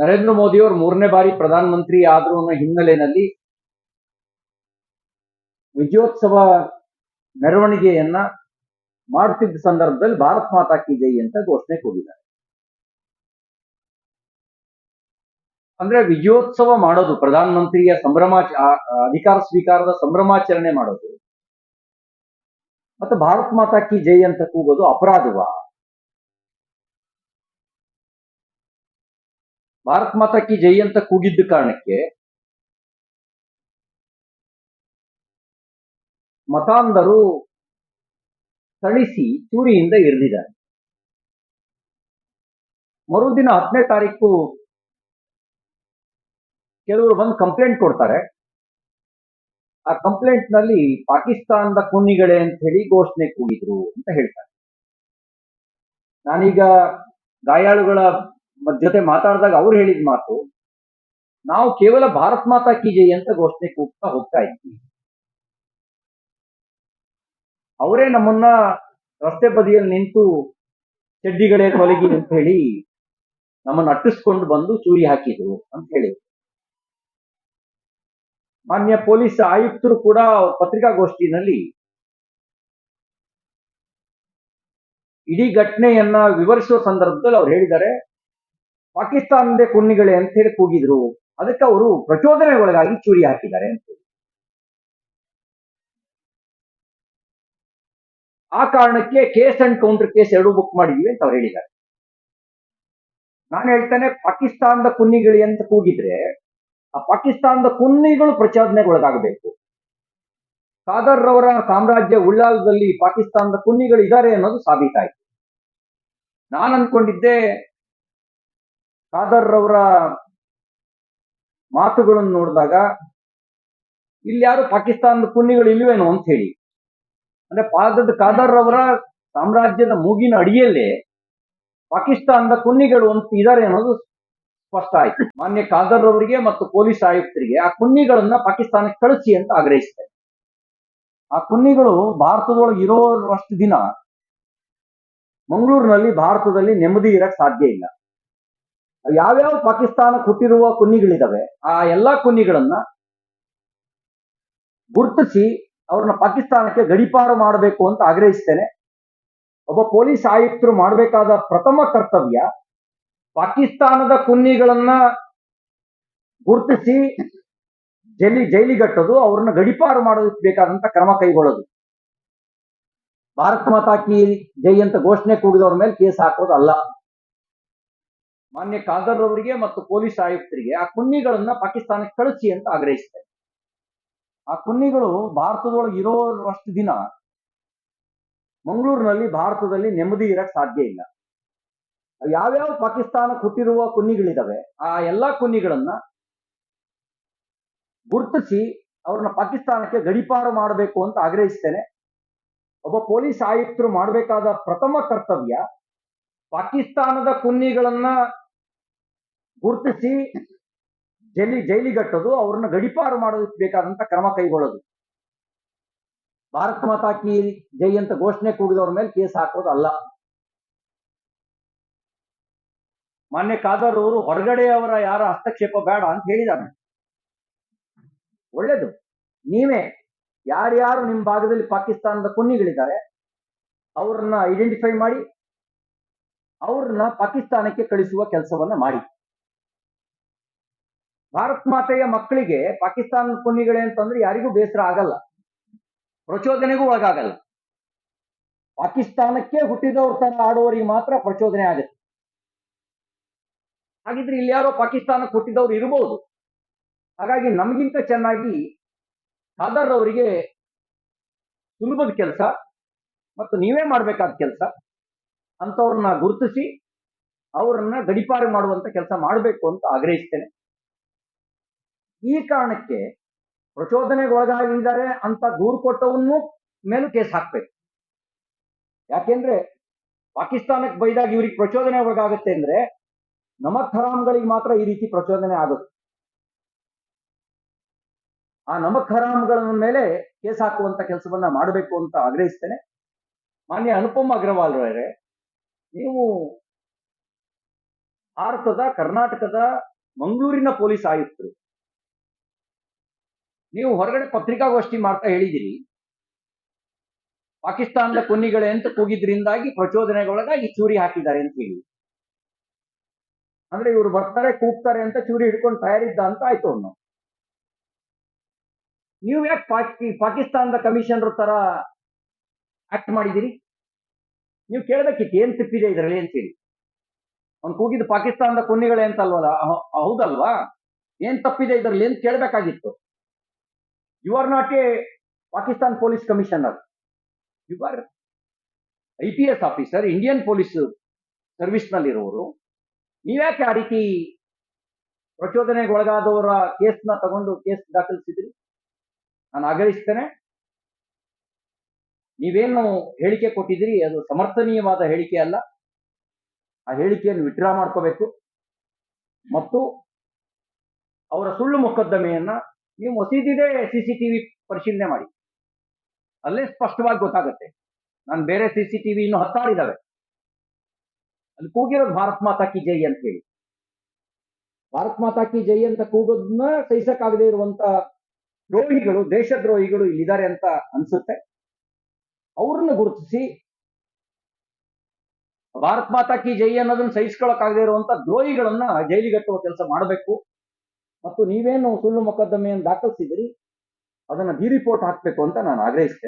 ನರೇಂದ್ರ ಮೋದಿಯವರು ಮೂರನೇ ಬಾರಿ ಪ್ರಧಾನಮಂತ್ರಿ ಆದ್ರು ಅನ್ನೋ ಹಿನ್ನೆಲೆಯಲ್ಲಿ ವಿಜಯೋತ್ಸವ ಮೆರವಣಿಗೆಯನ್ನ ಮಾಡ್ತಿದ್ದ ಸಂದರ್ಭದಲ್ಲಿ ಭಾರತ್ ಮಾತಾ ಕಿ ಜೈ ಅಂತ ಘೋಷಣೆ ಕೂಗಿದ್ದಾರೆ. ಅಂದ್ರೆ ವಿಜಯೋತ್ಸವ ಮಾಡೋದು, ಪ್ರಧಾನಮಂತ್ರಿಯ ಆ, ಅಧಿಕಾರ ಸ್ವೀಕಾರದ ಸಂಭ್ರಮಾಚರಣೆ ಮಾಡೋದು. ಮತ್ತೆ ಭಾರತ್ ಮಾತಾ ಕಿ ಜೈ ಅಂತ ಕೂಗೋದು ಅಪರಾಧವಾ? ಭಾರತ್ ಮಾತಾ ಕಿ ಜೈ ಅಂತ ಕೂಗಿದ್ದ ಕಾರಣಕ್ಕೆ ಮತಾಂಧರು ಥಳಿಸಿ ಚೂರಿಯಿಂದ ಇರಿದಿದ್ದಾರೆ. ಮರುದಿನ ಹತ್ತನೇ ತಾರೀಕು ಕೆಲವರು ಬಂದು ಕಂಪ್ಲೇಂಟ್ ಕೊಡ್ತಾರೆ. ಆ ಕಂಪ್ಲೇಂಟ್ನಲ್ಲಿ ಪಾಕಿಸ್ತಾನದ ಕುನ್ನಿಗಳೇ ಅಂತ ಹೇಳಿ ಘೋಷಣೆ ಕೂಗಿದ್ರು ಅಂತ ಹೇಳ್ತಾರೆ. ನಾನೀಗ ಗಾಯಾಳುಗಳ ಜೊತೆ ಮಾತಾಡಿದಾಗ ಅವ್ರು ಹೇಳಿದ ಮಾತು, ನಾವು ಕೇವಲ ಭಾರತ್ ಮಾತಾ ಕಿ ಜೈ ಅಂತ ಘೋಷಣೆ ಕೂಗ್ತಾ ಹೋಗ್ತಾ ಇದ್ವಿ. ಅವರೇ ನಮ್ಮನ್ನ ರಸ್ತೆ ಬದಿಯಲ್ಲಿ ನಿಂತು ಚಡ್ಡಿಗಳೇ ಕೊಲಗಿ ಅಂತ ಹೇಳಿ ನಮ್ಮನ್ನ ಅಟ್ಟಿಸ್ಕೊಂಡು ಬಂದು ಚೂರಿ ಹಾಕಿದ್ರು ಅಂತ ಹೇಳಿ ಮಾನ್ಯ ಪೊಲೀಸ್ ಆಯುಕ್ತರು ಕೂಡ ಪತ್ರಿಕಾಗೋಷ್ಠಿನಲ್ಲಿ ಇಡೀ ಘಟನೆಯನ್ನ ವಿವರಿಸುವ ಸಂದರ್ಭದಲ್ಲಿ ಅವ್ರು ಹೇಳಿದ್ದಾರೆ ಪಾಕಿಸ್ತಾನದ ಕುನ್ನಿಗಳೇ ಅಂತ ಹೇಳಿ ಕೂಗಿದ್ರು. ಅದಕ್ಕೆ ಅವರು ಪ್ರಚೋದನೆ ಒಳಗಾಗಿ ಚೂರಿ ಹಾಕಿದ್ದಾರೆ ಅಂತ ಆ ಕಾರಣಕ್ಕೆ ಕೇಸ್ ಅಂಡ್ ಕೌಂಟರ್ ಕೇಸ್ ಎರಡು ಬುಕ್ ಮಾಡಿದ್ವಿ ಅಂತ ಅವ್ರು ಹೇಳಿದ್ದಾರೆ. ನಾನು ಹೇಳ್ತೇನೆ, ಪಾಕಿಸ್ತಾನದ ಕುನ್ನಿಗಳಿ ಅಂತ ಕೂಗಿದ್ರೆ, ಆ ಪಾಕಿಸ್ತಾನದ ಕುನ್ನಿಗಳು ಪ್ರಚೋದನೆಗೆ ಒಳಗಾಗಬೇಕು ಖಾದರ್ ರವರ ಸಾಮ್ರಾಜ್ಯ ಉಳ್ಳಾಲದಲ್ಲಿ ಪಾಕಿಸ್ತಾನದ ಕುನ್ನಿಗಳು ಇದ್ದಾರೆ ಅನ್ನೋದು ಸಾಬೀತಾಯಿತು. ನಾನು ಅನ್ಕೊಂಡಿದ್ದೆ ಖಾದರ್ ರವರ ಮಾತುಗಳನ್ನು ನೋಡಿದಾಗ ಇಲ್ಲಿ ಯಾರು ಪಾಕಿಸ್ತಾನದ ಕುನ್ನಿಗಳು ಇಲ್ವೇನೋ ಅಂತ ಹೇಳಿ. ಅಂದ್ರೆ ಪಾದದ ಖಾದರ್ ರವರ ಸಾಮ್ರಾಜ್ಯದ ಮೂಗಿನ ಅಡಿಯಲ್ಲೇ ಪಾಕಿಸ್ತಾನದ ಕುನ್ನಿಗಳು ಅಂತ ಇದ್ದಾರೆ ಅನ್ನೋದು ಸ್ಪಷ್ಟ ಆಯ್ತು. ಮಾನ್ಯ ಖಾದರ್ ಅವರಿಗೆ ಮತ್ತು ಪೊಲೀಸ್ ಆಯುಕ್ತರಿಗೆ ಆ ಕುನ್ನಿಗಳನ್ನ ಪಾಕಿಸ್ತಾನಕ್ಕೆ ಕಳಿಸಿ ಅಂತ ಆಗ್ರಹಿಸ್ತಾರೆ ಆ ಕುನ್ನಿಗಳು ಭಾರತದೊಳಗೆ ಇರೋವಷ್ಟು ದಿನ ಮಂಗಳೂರಿನಲ್ಲಿ ಭಾರತದಲ್ಲಿ ನೆಮ್ಮದಿ ಇರಕ್ ಸಾಧ್ಯ ಇಲ್ಲ. ಯಾವ್ಯಾವ ಪಾಕಿಸ್ತಾನ ಹುಟ್ಟಿರುವ ಕುನ್ನಿಗಳಿದಾವೆ, ಆ ಎಲ್ಲಾ ಕುನ್ನಿಗಳನ್ನ ಗುರುತಿಸಿ ಅವ್ರನ್ನ ಪಾಕಿಸ್ತಾನಕ್ಕೆ ಗಡಿಪಾರು ಮಾಡಬೇಕು ಅಂತ ಆಗ್ರಹಿಸ್ತೇನೆ. ಒಬ್ಬ ಪೊಲೀಸ್ ಆಯುಕ್ತರು ಮಾಡಬೇಕಾದ ಪ್ರಥಮ ಕರ್ತವ್ಯ ಪಾಕಿಸ್ತಾನದ ಕುನ್ನಿಗಳನ್ನ ಗುರುತಿಸಿ ಜೈಲಿ, ಜೈಲಿಗಟ್ಟೋದು, ಅವ್ರನ್ನ ಗಡಿಪಾರು ಮಾಡೋದಕ್ಕೆ ಬೇಕಾದಂತ ಕ್ರಮ ಕೈಗೊಳ್ಳೋದು. ಭಾರತ್ ಮಾತಾ ಕಿ ಜೈ ಅಂತ ಘೋಷಣೆ ಕೂಗಿದವ್ರ ಮೇಲೆ ಕೇಸ್ ಹಾಕೋದು ಅಲ್ಲ ಮಾನ್ಯ ಖಾದರ್ ಅವರಿಗೆ ಮತ್ತು ಪೊಲೀಸ್ ಆಯುಕ್ತರಿಗೆ ಆ ಕುನ್ನಿಗಳನ್ನ ಪಾಕಿಸ್ತಾನಕ್ಕೆ ಕಳಿಸಿ ಅಂತ ಆಗ್ರಹಿಸ್ತಾರೆ ಆ ಕುನ್ನಿಗಳು ಭಾರತದೊಳಗೆ ಇರೋವಷ್ಟು ದಿನ ಮಂಗಳೂರಿನಲ್ಲಿ ಭಾರತದಲ್ಲಿ ನೆಮ್ಮದಿ ಇರಕ್ ಸಾಧ್ಯ ಇಲ್ಲ. ಯಾವ್ಯಾವ ಪಾಕಿಸ್ತಾನಕ್ಕೆ ಹುಟ್ಟಿರುವ ಕುನ್ನಿಗಳಿದಾವೆ, ಆ ಎಲ್ಲಾ ಕುನ್ನಿಗಳನ್ನ ಗುರುತಿಸಿ ಅವ್ರನ್ನ ಪಾಕಿಸ್ತಾನಕ್ಕೆ ಗಡಿಪಾರು ಮಾಡಬೇಕು ಅಂತ ಆಗ್ರಹಿಸ್ತೇನೆ. ಒಬ್ಬ ಪೊಲೀಸ್ ಆಯುಕ್ತರು ಮಾಡಬೇಕಾದ ಪ್ರಥಮ ಕರ್ತವ್ಯ ಪಾಕಿಸ್ತಾನದ ಕುನ್ನಿಗಳನ್ನ ಗುರುತಿಸಿ ಜೈಲಿ ಜೈಲಿಗಟ್ಟೋದು, ಅವ್ರನ್ನ ಗಡಿಪಾರು ಮಾಡೋದಕ್ಕೆ ಬೇಕಾದಂತ ಕ್ರಮ ಕೈಗೊಳ್ಳೋದು. ಭಾರತ್ ಮಾತಾ ಕಿ ಜೈ ಅಂತ ಘೋಷಣೆ ಕೂಗಿದವ್ರ ಮೇಲೆ ಕೇಸ್ ಹಾಕೋದು ಅಲ್ಲ ಮಾನ್ಯ ಖಾದರ್ ಅವರು ಹೊರಗಡೆಯವರ ಯಾರ ಹಸ್ತಕ್ಷೇಪ ಬೇಡ ಅಂತ ಹೇಳಿದಾನೆ. ಒಳ್ಳೇದು. ನೀವೇ ಯಾರ್ಯಾರು ನಿಮ್ಮ ಭಾಗದಲ್ಲಿ ಪಾಕಿಸ್ತಾನದ ಕುನ್ನಿಗಳಿದ್ದಾರೆ, ಅವ್ರನ್ನ ಐಡೆಂಟಿಫೈ ಮಾಡಿ, ಅವ್ರನ್ನ ಪಾಕಿಸ್ತಾನಕ್ಕೆ ಕಳಿಸುವ ಕೆಲಸವನ್ನ ಮಾಡಿ. ಭಾರತ್ ಮಾತೆಯ ಮಕ್ಕಳಿಗೆ ಪಾಕಿಸ್ತಾನ ಕುನ್ನಿಗಳೇ ಅಂತಂದ್ರೆ ಯಾರಿಗೂ ಬೇಸರ ಆಗಲ್ಲ. ಪ್ರಚೋದನೆಗೂ ಒಳಗಾಗಲ್ಲ. ಪಾಕಿಸ್ತಾನಕ್ಕೆ ಹುಟ್ಟಿದವ್ರ ತರ ಆಡುವವರಿಗೆ ಮಾತ್ರ ಪ್ರಚೋದನೆ ಆಗುತ್ತೆ. ಹಾಗಿದ್ರೆ ಇಲ್ಲಿ ಯಾರೋ ಪಾಕಿಸ್ತಾನಕ್ಕೆ ಹುಟ್ಟಿದವ್ರು ಇರಬಹುದು ಹಾಗಾಗಿ ನಮಗಿಂತ ಚೆನ್ನಾಗಿ ಖಾದರ್ ಅವರಿಗೆ ಸುಲಭದ ಕೆಲಸ ಮತ್ತು ನೀವೇ ಮಾಡಬೇಕಾದ ಕೆಲಸ ಅಂಥವ್ರನ್ನ ಗುರುತಿಸಿ ಅವರನ್ನ ಗಡಿಪಾರು ಮಾಡುವಂತ ಕೆಲಸ ಮಾಡಬೇಕು ಅಂತ ಆಗ್ರಹಿಸ್ತೇನೆ. ಈ ಕಾರಣಕ್ಕೆ ಪ್ರಚೋದನೆಗೆ ಒಳಗಾಗಿದ್ದಾರೆ ಅಂತ ದೂರು ಕೊಟ್ಟವನ್ನು ಮೇಲೂ ಕೇಸ್ ಹಾಕ್ಬೇಕು. ಯಾಕೆಂದ್ರೆ ಪಾಕಿಸ್ತಾನಕ್ಕೆ ಬೈದಾಗ ಇವ್ರಿಗೆ ಪ್ರಚೋದನೆ ಒಳಗಾಗುತ್ತೆ ಅಂದ್ರೆ ನಮಕ್ ಹರಾಮ್ಗಳಿಗೆ ಮಾತ್ರ ಈ ರೀತಿ ಪ್ರಚೋದನೆ ಆಗುತ್ತೆ ಆ ನಮಕ್ ಹರಾಮ್ಗಳ ಮೇಲೆ ಕೇಸ್ ಹಾಕುವಂತ ಕೆಲಸವನ್ನ ಮಾಡಬೇಕು ಅಂತ ಆಗ್ರಹಿಸ್ತೇನೆ. ಮಾನ್ಯ ಅನುಪಮ್ ಅಗ್ರವಾಲ್ ರವರೇ, ನೀವು ಭಾರತದ, ಕರ್ನಾಟಕದ, ಮಂಗಳೂರಿನ ಪೊಲೀಸ್ ಆಯುಕ್ತರು ನೀವು ಹೊರಗಡೆ ಪತ್ರಿಕಾಗೋಷ್ಠಿ ಮಾಡ್ತಾ ಹೇಳಿದಿರಿ ಪಾಕಿಸ್ತಾನದ ಕೊನ್ನಿಗಳೇ ಅಂತ ಕೂಗಿದ್ರಿಂದಾಗಿ ಪ್ರಚೋದನೆಗೊಳಗಾಗಿ ಚೂರಿ ಹಾಕಿದ್ದಾರೆ ಅಂತ ಹೇಳಿ. ಅಂದ್ರೆ ಇವರು ಬರ್ತಾರೆ, ಕೂಗ್ತಾರೆ ಅಂತ ಚೂರಿ ಹಿಡ್ಕೊಂಡು ತಯಾರಿದ್ದ ಅಂತ ಆಯ್ತು ಅವನು ನೀವು ಯಾಕೆ ಪಾಕಿ, ಪಾಕಿಸ್ತಾನದ ಕಮಿಷನರ್ ತರ ಆಕ್ಟ್ ಮಾಡಿದಿರಿ ನೀವು ಕೇಳಬೇಕಿತ್ತು ಏನ್ ತಪ್ಪಿದೆ ಇದರಲ್ಲಿ ಅಂತ ಹೇಳಿ. ಅವ್ನು ಕೂಗಿದ್ದು ಪಾಕಿಸ್ತಾನದ ಕೊನ್ನಿಗಳೇ ಅಂತ ಅಲ್ವಲ್ಲ ಹೌದಲ್ವಾ? ಏನ್ ತಪ್ಪಿದೆ ಇದರಲ್ಲಿ ಅಂತ ಕೇಳಬೇಕಾಗಿತ್ತು. You are not a Pakistan police commissioner you are I P S officer Indian police service ನಲ್ಲಿರುವವರು ನೀವ್ಯಾಕೆ ಆ ರೀತಿ ಪ್ರಚೋದನೆಗೆ ಒಳಗಾದವರ ಕೇಸ್ನ ತಗೊಂಡು ಕೇಸ್ ದಾಖಲಿಸಿದ್ರಿ? ನಾನು ಆಗ್ರಹಿಸ್ತೇನೆ. ನೀವೇನು ಹೇಳಿಕೆ ಕೊಟ್ಟಿದ್ದೀರಿ? ಅದು ಸಮರ್ಥನೀಯವಾದ ಹೇಳಿಕೆ ಅಲ್ಲ. ಆ ಹೇಳಿಕೆಯನ್ನು ವಿಡ್ರಾ ಮಾಡ್ಕೋಬೇಕು. ಮತ್ತು ಅವರ ಸುಳ್ಳು ಮೊಕದ್ದಮೆಯನ್ನ ನೀವು ಮಸೀದಿದೆ ಸಿ ಸಿ ಟಿವಿ ಪರಿಶೀಲನೆ ಮಾಡಿ. ಅಲ್ಲೇ ಸ್ಪಷ್ಟವಾಗಿ ಗೊತ್ತಾಗುತ್ತೆ. ನಾನು ಬೇರೆ ಸಿ ಸಿ ಟಿವಿ ಇನ್ನು ಹತ್ತಾರಿದ್ದಾವೆ ಅಲ್ಲಿ ಕೂಗಿರೋದು ಭಾರತ್ ಮಾತಾ ಕಿ ಜೈ ಅಂತ ಹೇಳಿ. ಭಾರತ್ ಮಾತಾ ಕಿ ಜೈ ಅಂತ ಕೂಗೋದನ್ನ ಸಹಿಸಕ್ಕಾಗದೇ ಇರುವಂತ ದ್ರೋಹಿಗಳು, ದೇಶದ್ರೋಹಿಗಳು ಇಲ್ಲಿದ್ದಾರೆ ಅಂತ ಅನ್ಸುತ್ತೆ. ಅವ್ರನ್ನ ಗುರುತಿಸಿ ಭಾರತ್ ಮಾತಾ ಕಿ ಜೈ ಅನ್ನೋದನ್ನ ಸಹಿಸ್ಕೊಳಕ್ಕಾಗದೇ ಇರುವಂತ ದ್ರೋಹಿಗಳನ್ನ ಜೈಲಿಗಟ್ಟುವ ಕೆಲಸ ಮಾಡಬೇಕು. ಮತ್ತು ನೀವೇನು ಸುಳ್ಳು ಮೊಕದ್ದಮೆಯನ್ನು ದಾಖಲಿಸಿದ್ರಿ ಅದನ್ನ ಡಿ ರಿಪೋರ್ಟ್ ಹಾಕಬೇಕು ಅಂತ ನಾನು ಆಗ್ರಹಿಸ್ತೇನೆ.